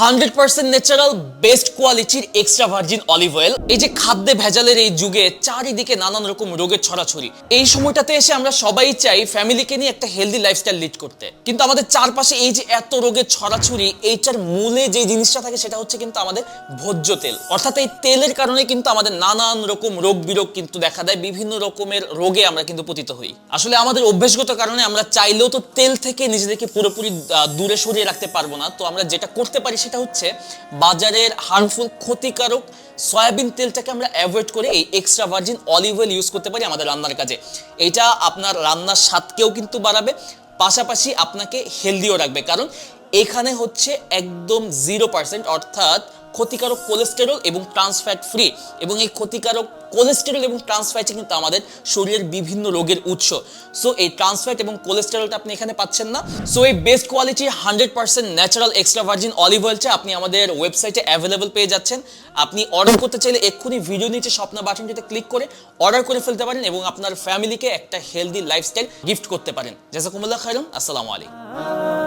Hundred percent natural best কোয়ালিটির extra virgin olive oil. এই যে খাদ্যে ভেজালের এই যুগে চারিদিকে নানান রকম রোগের ছড়াছড়ি। এই সময়টাতে এসে আমরা সবাই চাই ফ্যামিলিকে নিয়ে একটা হেলদি লাইফস্টাইল লিড করতে। কিন্তু আমাদের চারপাশে এই যে এত রোগের ছড়াছড়ি, এইটার মূলে যে জিনিসটা থাকে সেটা হচ্ছে কিন্তু আমাদের ভোজ্য তেল। অর্থাৎ এই তেলের কারণে কিন্তু আমাদের নানান রকম রোগ বিরোগ কিন্তু দেখা দেয়, বিভিন্ন রকমের রোগে আমরা কিন্তু পতিত হই। আসলে আমাদের অভ্যেসগত কারণে আমরা চাইলেও তো তেল থেকে নিজেদেরকে পুরোপুরি দূরে সরিয়ে রাখতে পারব না। তো আমরা যেটা করতে পারি সেটা হচ্ছে বাজারের হার্মফুল ক্ষতিকারক সয়াবিন তেলটাকে আমরা অ্যাভয়েড করে এই extra virgin olive oil use করতে পারি আমাদের রান্নার কাজে। এটা আপনার রান্নার স্বাদকেও কিন্তু বাড়াবে, পাশাপাশি আপনাকে হেলদিও রাখবে। কারণ এখানে হচ্ছে একদম জিরো পার্সেন্ট অর্থাৎ ক্ষতিকারক কোলেস্টেরল এবং ট্রান্সফ্যাট ফ্রি এবং এই ক্ষতিকারক কোলেস্টেরল এবং ট্রান্সফ্যাটই কিন্তু আমাদের শরীরের বিভিন্ন রোগের উৎস। সো এই ট্রান্সফ্যাট এবং কোলেস্টেরলটা আপনি এখানে পাচ্ছেন না। সো এই best quality hundred percent natural extra virgin olive অয়েলটা আপনি আমাদের ওয়েবসাইটে অ্যাভেলেবল পেয়ে যাচ্ছেন। আপনি অর্ডার করতে চাইলে এক্ষুনি ভিডিও নিচে স্বপ্ন বাটনটিতে ক্লিক করে অর্ডার করে ফেলতে পারেন এবং আপনার ফ্যামিলিকে একটা হেলদি লাইফস্টাইল গিফট করতে পারেন। জাজাকুমুল্লাহ খাইরুন আসসালামু আলাইকুম।